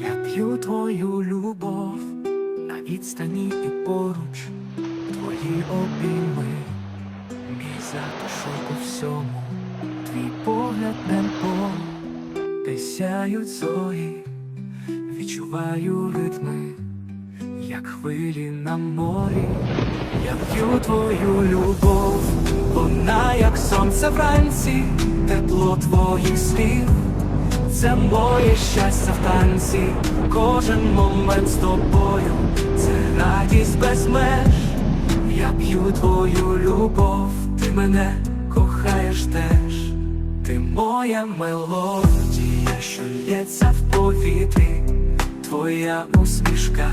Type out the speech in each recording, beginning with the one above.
Я п'ю твою любов на відстані і поруч, твої обійми, мій затишок у всьому, твій погляд небо, де сяють зорі, відчуваю ритми, як хвилі на морі. Я п'ю твою любов, вона як сонце вранці, тепло твоїх слів. Це моє щастя в танці, кожен момент з тобою, це радість без меж. Я п'ю твою любов, ти мене кохаєш теж, ти моя мелодія, що лється в повітрі, твоя усмішка,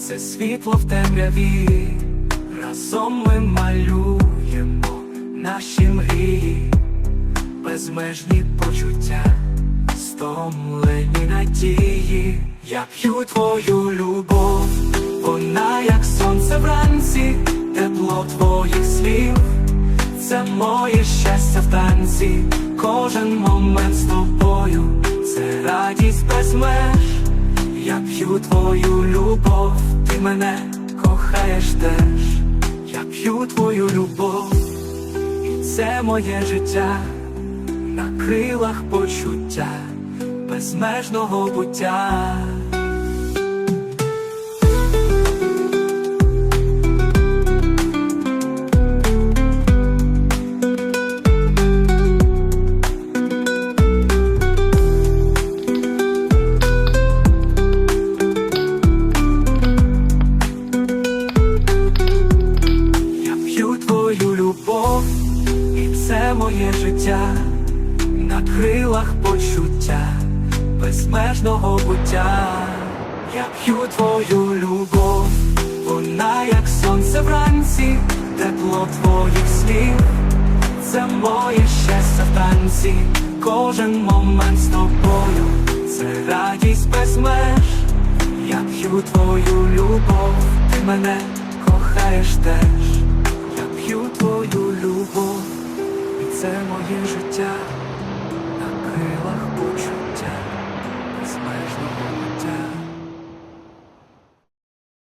це світло в темряві, разом ми малюємо наші мрії. Безмежні почуття, стомлені надії, я п'ю твою любов, вона як сонце вранці, тепло твоїх слів, це моє щастя в танці, кожен момент з тобою, це радість без меж, п'ю твою любов, ти мене кохаєш теж, я п'ю твою любов. І це моє життя на крилах почуття безмежного буття. Любов, і це моє життя на крилах почуття безмежного буття. Я п'ю твою любов, вона як сонце вранці, тепло твоїх слів, це моє щастя в танці, кожен момент з тобою, це радість без меж. Я п'ю твою любов, ти мене кохаєш теж твою любов.